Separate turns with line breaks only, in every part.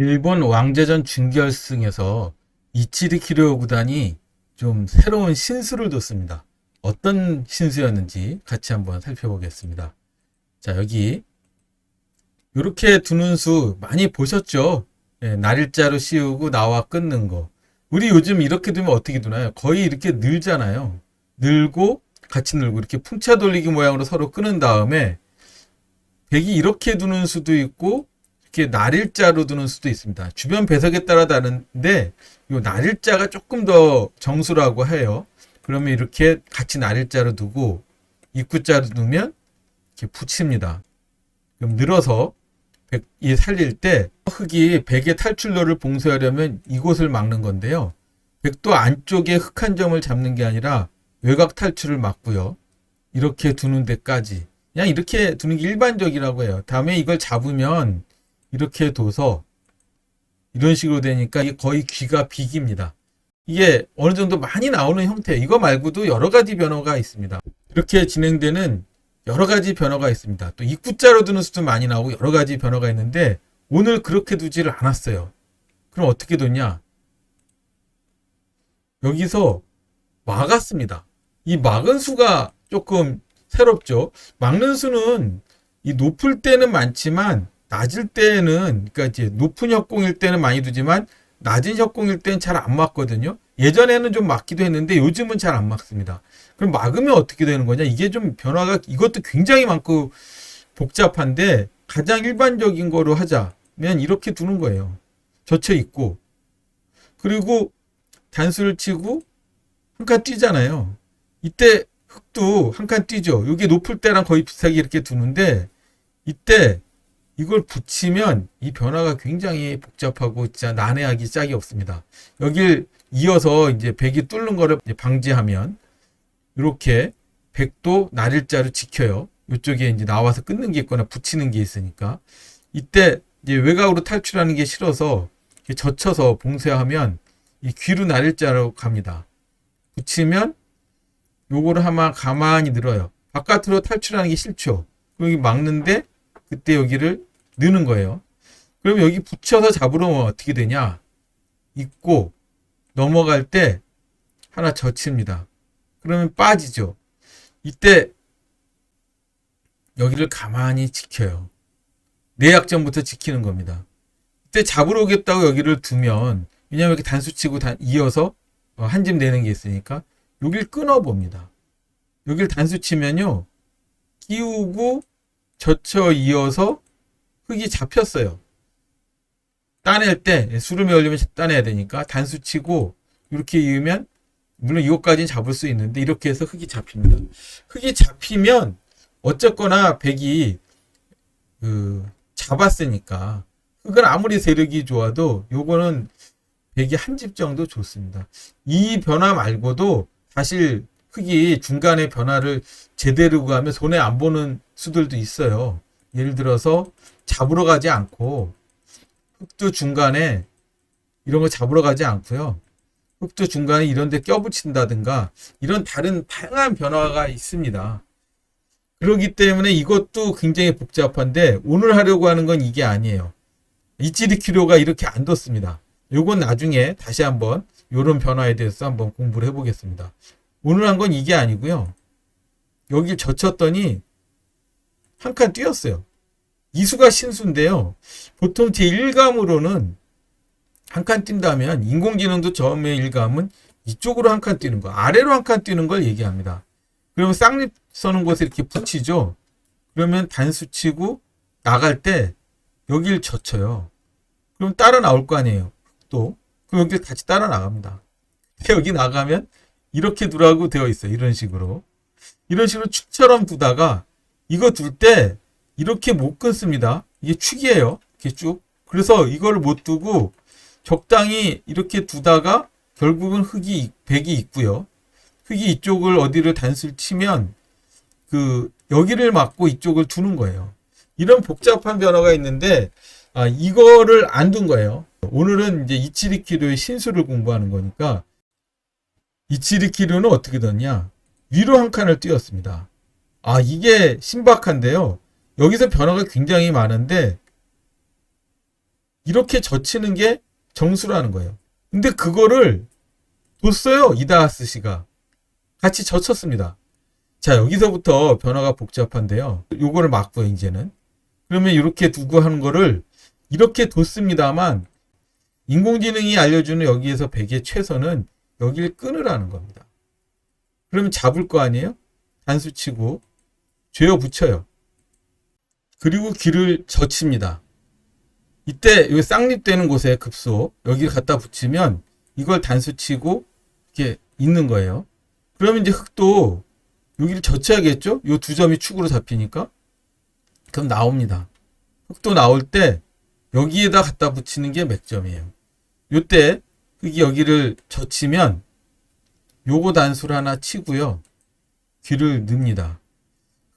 일본 왕제전 준결승에서 이치리 키료 구단이 좀 새로운 신수를 뒀습니다. 어떤 신수였는지 같이 한번 살펴보겠습니다. 자, 여기 이렇게 두는 수 많이 보셨죠? 예, 날일자로 씌우고 나와 끊는 거. 우리 요즘 이렇게 두면 어떻게 두나요? 거의 이렇게 늘잖아요. 늘고 같이 늘고 이렇게 풍차 돌리기 모양으로 서로 끊은 다음에 백이 이렇게 두는 수도 있고 이렇게 날일자로 두는 수도 있습니다. 주변 배석에 따라 다른데 이 날일자가 조금 더 정수라고 해요. 그러면 이렇게 같이 날일자로 두고 입구자로 두면 이렇게 붙입니다. 그럼 늘어서 백이 살릴 때 흙이 백의 탈출로를 봉쇄하려면 이곳을 막는 건데요. 백도 안쪽에 흙 한 점을 잡는 게 아니라 외곽 탈출을 막고요. 이렇게 두는 데까지 그냥 이렇게 두는 게 일반적이라고 해요. 다음에 이걸 잡으면 이렇게 둬서 이런 식으로 되니까 거의 귀가 비깁니다. 이게 어느 정도 많이 나오는 형태, 이거 말고도 여러 가지 변화가 있습니다. 이렇게 진행되는 여러 가지 변화가 있습니다. 또 입구자로 두는 수도 많이 나오고 여러 가지 변화가 있는데 오늘 그렇게 두지를 않았어요. 그럼 어떻게 뒀냐? 여기서 막았습니다. 이 막은 수가 조금 새롭죠. 막는 수는 이 높을 때는 많지만 낮을 때는 그러니까 이제 높은 협공일 때는 많이 두지만 낮은 협공일 때는 잘안 막거든요. 예전에는 좀 막기도 했는데 요즘은 잘안 막습니다. 그럼 막으면 어떻게 되는 거냐? 이게 좀 변화가 이것도 굉장히 많고 복잡한데 가장 일반적인 거로 하자면 이렇게 두는 거예요. 젖혀 있고 그리고 단수를 치고 한 칸 뛰잖아요. 이때 흙도 한 칸 뛰죠. 이게 높을 때랑 거의 비슷하게 이렇게 두는데 이때 이걸 붙이면 이 변화가 굉장히 복잡하고 진짜 난해하기 짝이 없습니다. 여길 이어서 이제 백이 뚫는 거를 방지하면 이렇게 백도 날일자로 지켜요. 이쪽에 이제 나와서 끊는 게 있거나 붙이는 게 있으니까 이때 이제 외곽으로 탈출하는 게 싫어서 젖혀서 봉쇄하면 이 귀로 날일자로 갑니다. 붙이면 요거를 아마 가만히 늘어요. 바깥으로 탈출하는 게 싫죠. 그럼 여기 막는데 그때 여기를 넣는 거예요. 그럼 여기 붙여서 잡으면 어떻게 되냐? 있고 넘어갈 때 하나 젖힙니다. 그러면 빠지죠. 이때 여기를 가만히 지켜요. 내약점부터 지키는 겁니다. 이때 잡으러 오겠다고 여기를 두면 왜냐면 이렇게 단수 치고 단, 이어서 어, 한집 내는 게 있으니까 여길 끊어 봅니다. 여길 단수 치면요. 끼우고 젖혀 이어서 흙이 잡혔어요. 따낼 때 수름에 올리면 따내야 되니까 단수 치고 이렇게 이으면 물론 이것까지는 잡을 수 있는데 이렇게 해서 흙이 잡힙니다. 흙이 잡히면 어쨌거나 백이 그 잡았으니까 흙은 아무리 세력이 좋아도 요거는 백이 한 집 정도 좋습니다. 이 변화 말고도 사실 흙이 중간에 변화를 제대로 가면 손에 안 보는 수들도 있어요. 예를 들어서 잡으러 가지 않고 흙도 중간에 이런 거 잡으러 가지 않고요. 흙도 중간에 이런 데 껴붙인다든가 이런 다른 다양한 변화가 있습니다. 그렇기 때문에 이것도 굉장히 복잡한데 오늘 하려고 하는 건 이게 아니에요. 이치리키료가 이렇게 안 뒀습니다. 요건 나중에 다시 한번 이런 변화에 대해서 한번 공부를 해보겠습니다. 오늘 한 건 이게 아니고요. 여길 젖혔더니 한 칸 뛰었어요. 이수가 신수인데요. 보통 제 1감으로는 한 칸 뛴다면 인공지능도 처음에 1감은 이쪽으로 한 칸 뛰는 거, 아래로 한 칸 뛰는 걸 얘기합니다. 그러면 쌍립 서는 곳에 이렇게 붙이죠. 그러면 단수 치고 나갈 때 여길 젖혀요. 그럼 따라 나올 거 아니에요. 또 그럼 여기 같이 따라 나갑니다. 여기 나가면 이렇게 두라고 되어 있어요. 이런 식으로. 이런 식으로 축처럼 두다가 이거 둘 때 이렇게 못 끊습니다. 이게 축이에요. 이렇게 쭉. 그래서 이걸 못 두고 적당히 이렇게 두다가 결국은 흙이 백이 있고요. 흙이 이쪽을 어디를 단수를 치면 그 여기를 막고 이쪽을 두는 거예요. 이런 복잡한 변화가 있는데 아, 이거를 안 둔 거예요. 오늘은 이제 이치리키료의 신수를 공부하는 거니까 이치리키료는 어떻게 뒀냐? 위로 한 칸을 띄웠습니다. 아, 이게 신박한데요. 여기서 변화가 굉장히 많은데 이렇게 젖히는 게 정수라는 거예요. 근데 그거를 뒀어요. 이다하스 씨가. 같이 젖혔습니다. 자, 여기서부터 변화가 복잡한데요. 요거를 막고요, 이제는. 그러면 이렇게 두고 하는 거를 이렇게 뒀습니다만 인공지능이 알려주는 여기에서 백의 최선은 여기를 끊으라는 겁니다. 그러면 잡을 거 아니에요? 단수 치고 죄어 붙여요. 그리고 귀를 젖힙니다. 이때 여기 쌍립되는 곳에 급소 여기를 갖다 붙이면 이걸 단수 치고 이렇게 있는 거예요. 그러면 이제 흙도 여기를 젖혀야겠죠? 요두 점이 축으로 잡히니까 그럼 나옵니다. 흙도 나올 때 여기에다 갖다 붙이는 게 맥점이에요. 요때 흙이 여기를 젖히면 요거 단수를 하나 치고요. 귀를 넣습니다.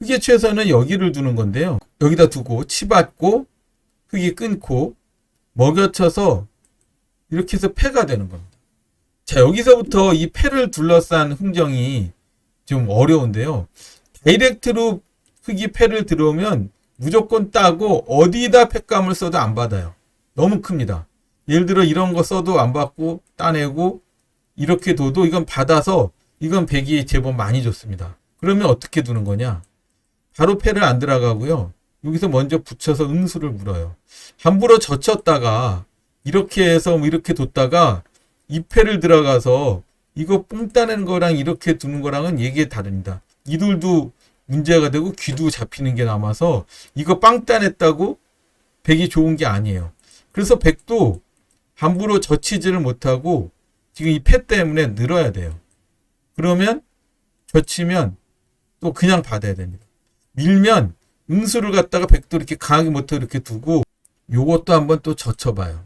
흙의 최선은 여기를 두는 건데요. 여기다 두고 치받고 흙이 끊고 먹여쳐서 이렇게 해서 폐가 되는 겁니다. 자, 여기서부터 이 폐를 둘러싼 흥정이 좀 어려운데요. 다이렉트로 흙이 폐를 들어오면 무조건 따고 어디다 폐감을 써도 안 받아요. 너무 큽니다. 예를 들어 이런 거 써도 안 받고 따내고 이렇게 둬도 이건 받아서 이건 백이 제법 많이 줬습니다. 그러면 어떻게 두는 거냐? 바로 폐를 안 들어가고요. 여기서 먼저 붙여서 응수를 물어요. 함부로 젖혔다가 이렇게 해서 뭐 이렇게 뒀다가 이 폐를 들어가서 이거 뽕 따는 거랑 이렇게 두는 거랑은 얘기 다릅니다. 이들도 문제가 되고 귀도 잡히는 게 남아서 이거 빵 따냈다고 백이 좋은 게 아니에요. 그래서 백도 함부로 젖히지를 못하고 지금 이폐 때문에 늘어야 돼요. 그러면 젖히면 또 그냥 받아야 됩니다. 밀면 응수를 갖다가 백도 이렇게 강하게 못해 이렇게 두고 요것도 한번 또 젖혀봐요.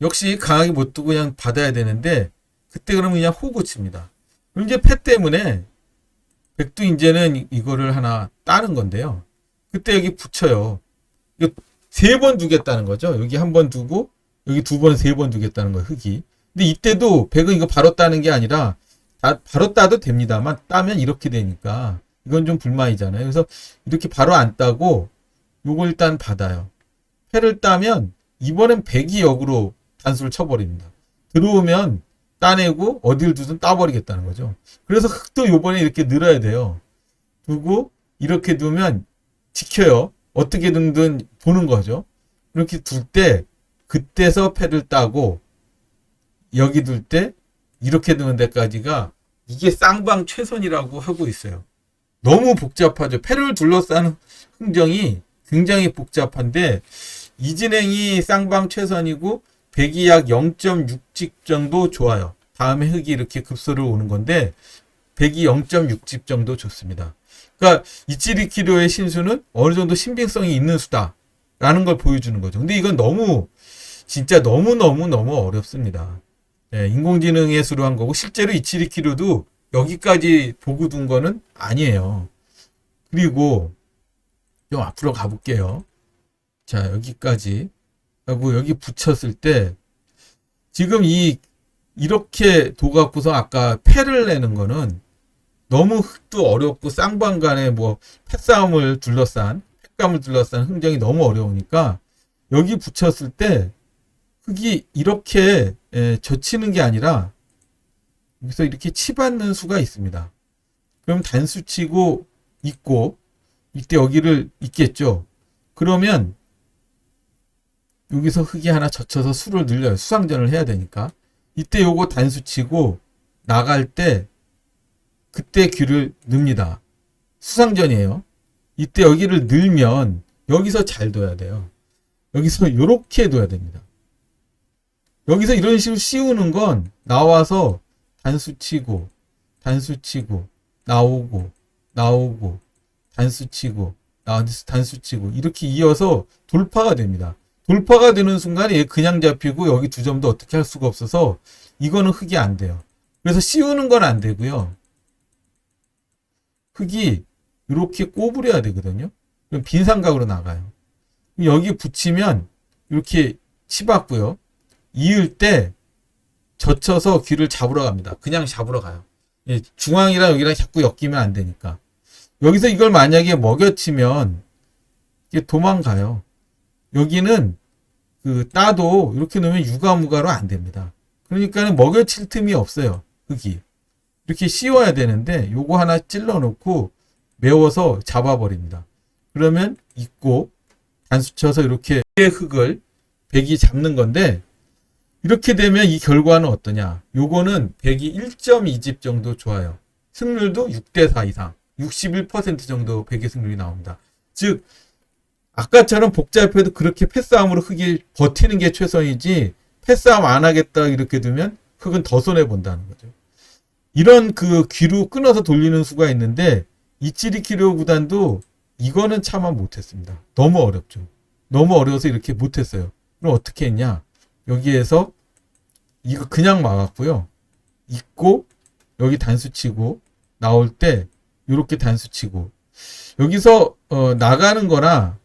역시 강하게 못 두고 그냥 받아야 되는데 그때 그러면 그냥 호구 칩니다. 이제 폐 때문에 백도 이제는 이- 이거를 하나 따는 건데요. 그때 여기 붙여요. 세 번 두겠다는 거죠. 여기 한 번 두고 여기 두 번, 세 번 두겠다는 거예요. 흙이. 근데 이때도 백은 이거 바로 따는 게 아니라 다- 바로 따도 됩니다만 따면 이렇게 되니까 이건 좀 불만이잖아요. 그래서 이렇게 바로 안 따고 요걸 일단 받아요. 패를 따면 이번엔 백이 역으로 단수를 쳐버립니다. 들어오면 따내고 어딜 두든 따버리겠다는 거죠. 그래서 흙도 요번에 이렇게 늘어야 돼요. 두고 이렇게 두면 지켜요. 어떻게 든든 보는 거죠. 이렇게 둘 때 그때서 패를 따고 여기 둘 때 이렇게 두는 데까지가 이게 쌍방 최선이라고 하고 있어요. 너무 복잡하죠. 패를 둘러싸는 흥정이 굉장히 복잡한데 이진행이 쌍방 최선이고 백이 약 0.6집 정도 좋아요. 다음에 흑이 이렇게 급소를 오는 건데 백이 0.6집 정도 좋습니다. 그러니까 이치리키료의 신수는 어느 정도 신빙성이 있는 수다라는 걸 보여주는 거죠. 근데 이건 너무 진짜 너무 너무 너무 어렵습니다. 예, 인공지능의 수로 한 거고 실제로 이치리키료도 여기까지 보고 둔 거는 아니에요. 그리고 좀 앞으로 가볼게요. 자 여기까지 하고 여기 붙였을 때 지금 이 이렇게 도 갖고서 아까 패를 내는 거는 너무 흙도 어렵고 쌍방간에 뭐 패싸움을 둘러싼 팩감을 둘러싼 흥정이 너무 어려우니까 여기 붙였을 때 흙이 이렇게 예, 젖히는 게 아니라 여기서 이렇게 치받는 수가 있습니다. 그럼 단수 치고 있고 이때 여기를 있겠죠. 그러면 여기서 흙이 하나 젖혀서 수를 늘려요. 수상전을 해야 되니까. 이때 요거 단수 치고 나갈 때 그때 귀를 넣습니다. 수상전이에요. 이때 여기를 늘면 여기서 잘 둬야 돼요. 여기서 요렇게 둬야 됩니다. 여기서 이런 식으로 씌우는 건 나와서 단수 치고 단수 치고 나오고 나오고 단수 치고 나 단수 치고 이렇게 이어서 돌파가 됩니다. 돌파가 되는 순간에 얘 그냥 잡히고 여기 두 점도 어떻게 할 수가 없어서 이거는 흙이 안 돼요. 그래서 씌우는 건 안 되고요. 흙이 이렇게 꼬부려야 되거든요. 그럼 빈 삼각으로 나가요. 여기 붙이면 이렇게 치받고요. 이을 때 젖혀서 귀를 잡으러 갑니다. 그냥 잡으러 가요. 예, 중앙이랑 여기랑 자꾸 엮이면 안 되니까. 여기서 이걸 만약에 먹여치면 도망가요. 여기는 그 따도 이렇게 놓으면 유가무가로 안 됩니다. 그러니까는 먹여칠 틈이 없어요. 흙이. 이렇게 씌워야 되는데 요거 하나 찔러 놓고 메워서 잡아버립니다. 그러면 있고 단수 쳐서 이렇게 흙을 백이 잡는 건데 이렇게 되면 이 결과는 어떠냐? 요거는 백이 1.2집 정도 좋아요. 승률도 6대 4 이상, 61% 정도 백의 승률이 나옵니다. 즉 아까처럼 복잡해도 그렇게 패싸움으로 흙이 버티는 게 최선이지 패싸움 안 하겠다 이렇게 두면 흙은 더 손해 본다는 거죠. 이런 그 귀로 끊어서 돌리는 수가 있는데 이치리키료 구단도 이거는 참아 못했습니다. 너무 어렵죠. 너무 어려워서 이렇게 못했어요. 그럼 어떻게 했냐? 여기에서 이거 그냥 막았고요. 있고 여기 단수 치고 나올 때 이렇게 단수 치고 여기서 어, 나가는 거나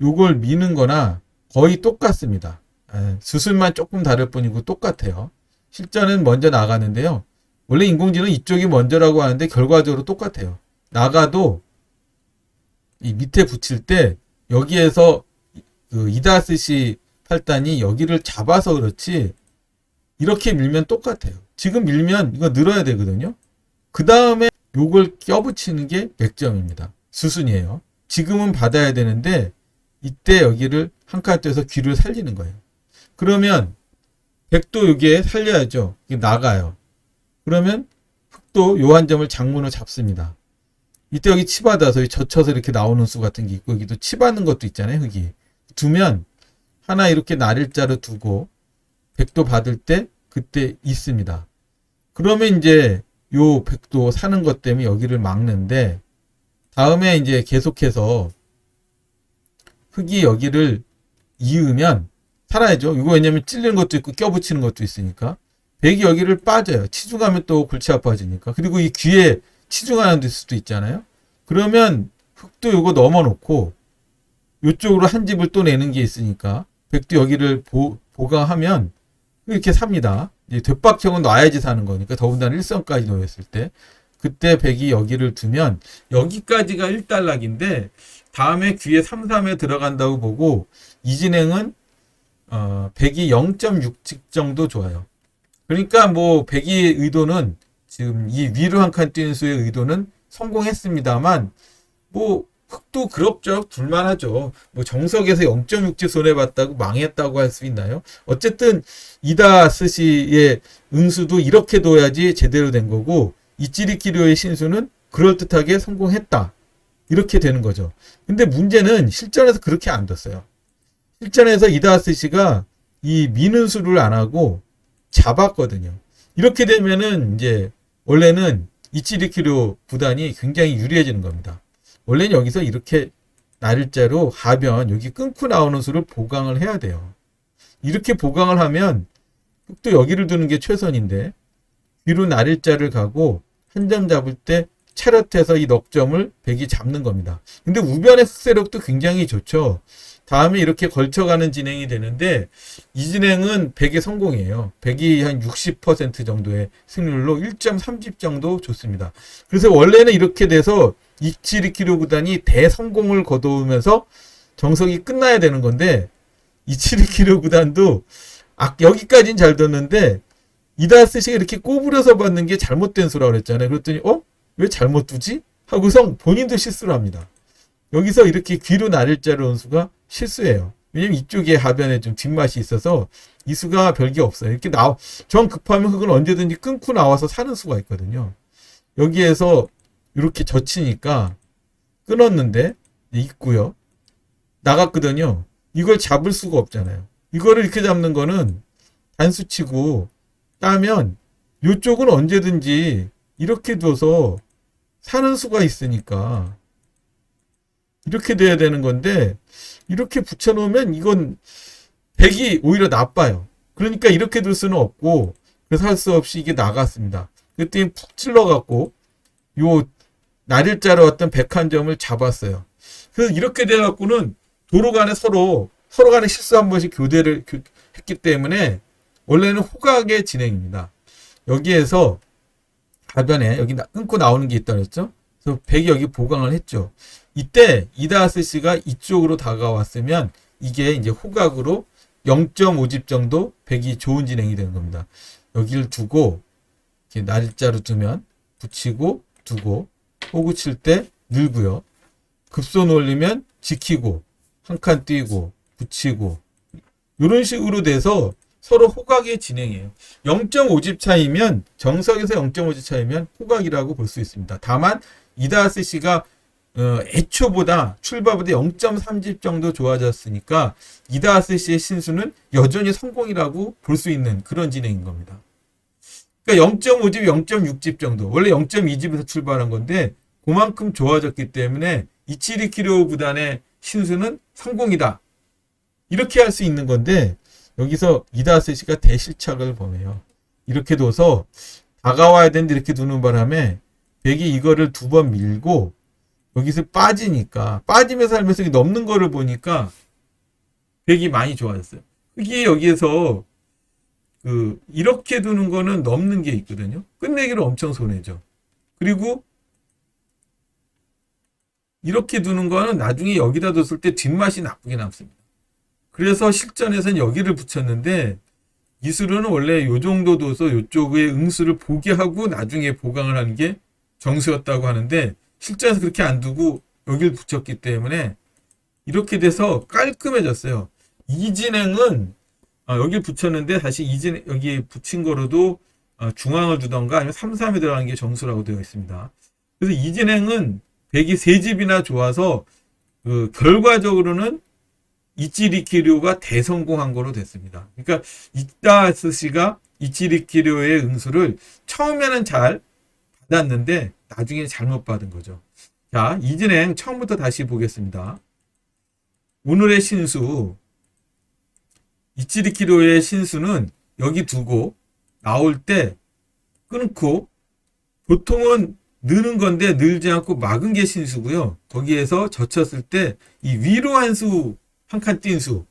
요걸 미는 거나 거의 똑같습니다. 에, 수술만 조금 다를 뿐이고 똑같아요. 실전은 먼저 나가는데요. 원래 인공지능 이쪽이 먼저라고 하는데 결과적으로 똑같아요. 나가도 이 밑에 붙일 때 여기에서 그 이다스시 팔단이 여기를 잡아서 그렇지 이렇게 밀면 똑같아요. 지금 밀면 이거 늘어야 되거든요. 그 다음에 요걸 껴붙이는 게 100점입니다. 수순이에요. 지금은 받아야 되는데 이때 여기를 한 칸 떼서 귀를 살리는 거예요. 그러면 백도 여기에 살려야죠. 이게 나가요. 그러면 흑도 요 한 점을 장문으로 잡습니다. 이때 여기 치받아서 젖혀서 이렇게 나오는 수 같은 게 있고 여기도 치받는 것도 있잖아요. 흙이. 두면 하나 이렇게 날일자로 두고 백도 받을 때 그때 있습니다. 그러면 이제 요 백도 사는 것 때문에 여기를 막는데 다음에 이제 계속해서 흙이 여기를 이으면 살아야죠. 이거 왜냐면 찔리는 것도 있고 껴붙이는 것도 있으니까. 백이 여기를 빠져요. 치중하면 또 골치 아파지니까. 그리고 이 귀에 치중하는 데 수도 있잖아요. 그러면 흙도 요거 넘어 놓고 요쪽으로 한 집을 또 내는 게 있으니까 백도 여기를 보, 보강하면 이렇게 삽니다. 뒷박형은 놔야지 사는 거니까 더군다나 일선까지 놓였을 때 그때 백이 여기를 두면 여기까지가 1단락인데 다음에 귀에 3, 3에 들어간다고 보고 이 진행은 어, 백이 0.6직 정도 좋아요. 그러니까 뭐 백이 의도는 지금 이 위로 한 칸 뛰는 수의 의도는 성공했습니다만 뭐 흑도 그럭저럭 둘만 하죠. 뭐 정석에서 0.6지 손해봤다고 망했다고 할 수 있나요? 어쨌든 이다 스시의 응수도 이렇게 둬야지 제대로 된 거고 이찌리키료의 신수는 그럴듯하게 성공했다. 이렇게 되는 거죠. 근데 문제는 실전에서 그렇게 안 뒀어요. 실전에서 이다스 씨가 이 미는 수를 안 하고 잡았거든요. 이렇게 되면은 이제 원래는 이치리키료 구단이 굉장히 유리해지는 겁니다. 원래는 여기서 이렇게 날일자로 하변 여기 끊고 나오는 수를 보강을 해야 돼요. 이렇게 보강을 하면 또 여기를 두는 게 최선인데 뒤로 날일자를 가고 한 점 잡을 때 차렷해서 이 넉점을 백이 잡는 겁니다. 근데 우변의 흑세력도 굉장히 좋죠. 다음에 이렇게 걸쳐가는 진행이 되는데 이 진행은 100의 성공이에요. 100이 한 60% 정도의 승률로 1.3집 정도 좋습니다. 그래서 원래는 이렇게 돼서 이치리키로 구단이 대성공을 거두면서 정석이 끝나야 되는 건데 이치리키로 구단도 아, 여기까지는 잘 뒀는데 이다스시가 이렇게 꼬부려서 받는 게 잘못된 수라고 그랬잖아요. 그랬더니 어? 왜 잘못 두지? 하고서 본인도 실수를 합니다. 여기서 이렇게 귀로 나를자로 온 수가 실수예요. 왜냐면 이쪽에 하변에 좀 뒷맛이 있어서 이 수가 별게 없어요. 이렇게 나, 정 급하면 흙은 언제든지 끊고 나와서 사는 수가 있거든요. 여기에서 이렇게 젖히니까 끊었는데 있고요. 나갔거든요. 이걸 잡을 수가 없잖아요. 이거를 이렇게 잡는 거는 단수치고 따면 이쪽은 언제든지 이렇게 둬서 사는 수가 있으니까 이렇게 돼야 되는 건데 이렇게 붙여놓으면 이건 백이 오히려 나빠요. 그러니까 이렇게 둘 수는 없고 그래서 할 수 없이 이게 나갔습니다. 그때 푹 찔러갖고 요 날일자로 왔던 백한 점을 잡았어요. 그래서 이렇게 돼갖고는 도로 간에 서로 서로 간에 실수 한 번씩 교대를 교- 했기 때문에 원래는 호각의 진행입니다. 여기에서 가변에 여기 나- 끊고 나오는 게 있다 그랬죠? 그래서 백이 여기 보강을 했죠. 이때 이다스 씨가 이쪽으로 다가왔으면 이게 이제 호각으로 0.5집 정도 백이 좋은 진행이 되는 겁니다. 여기를 두고 날짜로 두면 붙이고 두고 호구 칠 때 늘고요. 급손 올리면 지키고 한 칸 뛰고 붙이고 이런 식으로 돼서 서로 호각의 진행이에요. 0.5집 차이면 정석에서 0.5집 차이면 호각이라고 볼 수 있습니다. 다만 이다스 씨가 어, 애초보다 출발보다 0.3집 정도 좋아졌으니까 이다스 씨의 신수는 여전히 성공이라고 볼 수 있는 그런 진행인 겁니다. 그러니까 0.5집, 0.6집 정도 원래 0.2집에서 출발한 건데 그만큼 좋아졌기 때문에 이치리키료 구단의 신수는 성공이다. 이렇게 할 수 있는 건데 여기서 이다스 씨가 대실착을 범해요. 이렇게 둬서 다가와야 되는데 이렇게 두는 바람에 백이 이거를 두 번 밀고 여기서 빠지니까 빠지면서 살면서 넘는 거를 보니까 백이 많이 좋아졌어요. 이게 여기에서 그 이렇게 두는 거는 넘는 게 있거든요. 끝내기를 엄청 손해죠. 그리고 이렇게 두는 거는 나중에 여기다 뒀을 때 뒷맛이 나쁘게 남습니다. 그래서 실전에서는 여기를 붙였는데 기술은 원래 요 정도 둬서 요쪽의 응수를 보게 하고 나중에 보강을 하는 게 정수였다고 하는데 실전에서 그렇게 안 두고 여기를 붙였기 때문에 이렇게 돼서 깔끔해졌어요. 이 진행은 아, 여기 붙였는데 다시 이 진행 여기 붙인 거로도 아, 중앙을 두던가 아니면 3, 3에 들어가는 게 정수라고 되어 있습니다. 그래서 이 진행은 백이 세 집이나 좋아서 그 결과적으로는 이치리키료가 대성공한 거로 됐습니다. 그러니까 이다스 씨가 이치리키료의 응수를 처음에는 잘 받았는데 나중에 잘못 받은 거죠. 자, 이 진행 처음부터 다시 보겠습니다. 오늘의 신수 이치리키료의 신수는 여기 두고 나올 때 끊고 보통은 느는 건데 늘지 않고 막은 게 신수고요. 거기에서 젖혔을 때 이 위로 한 수, 한 칸 뛴 수,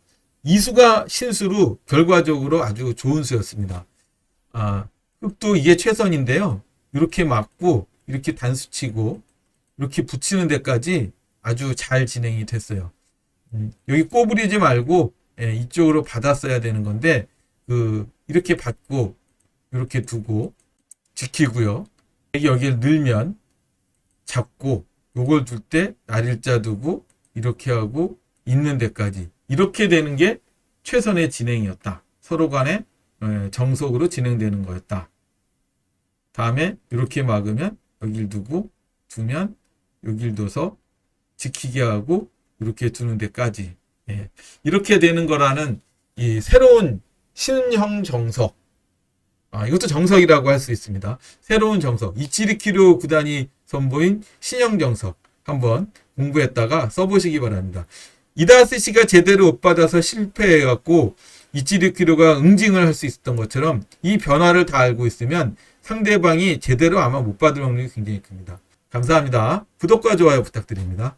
이 수가 신수로 결과적으로 아주 좋은 수였습니다. 아, 흑도 이게 최선인데요. 이렇게 막고, 이렇게 단수 치고, 이렇게 붙이는 데까지 아주 잘 진행이 됐어요. 음, 여기 꼬부리지 말고, 예, 이쪽으로 받았어야 되는 건데, 그, 이렇게 받고, 이렇게 두고, 지키고요. 여기를 늘면 잡고 요걸 둘 때 날일자 두고 이렇게 하고 있는 데까지 이렇게 되는 게 최선의 진행이었다. 서로 간에 에, 정석으로 진행되는 거였다. 다음에 이렇게 막으면 여길 두고 두면 여길 둬서 지키게 하고 이렇게 두는 데까지 예. 이렇게 되는 거라는 이 새로운 신형 정석 아, 이것도 정석이라고 할 수 있습니다. 새로운 정석. 이치리키료 구단이 선보인 신형 정석. 한번 공부했다가 써보시기 바랍니다. 이다스 씨가 제대로 못 받아서 실패해갖고 이치리키료가 응징을 할 수 있었던 것처럼 이 변화를 다 알고 있으면 상대방이 제대로 아마 못 받을 확률이 굉장히 큽니다. 감사합니다. 구독과 좋아요 부탁드립니다.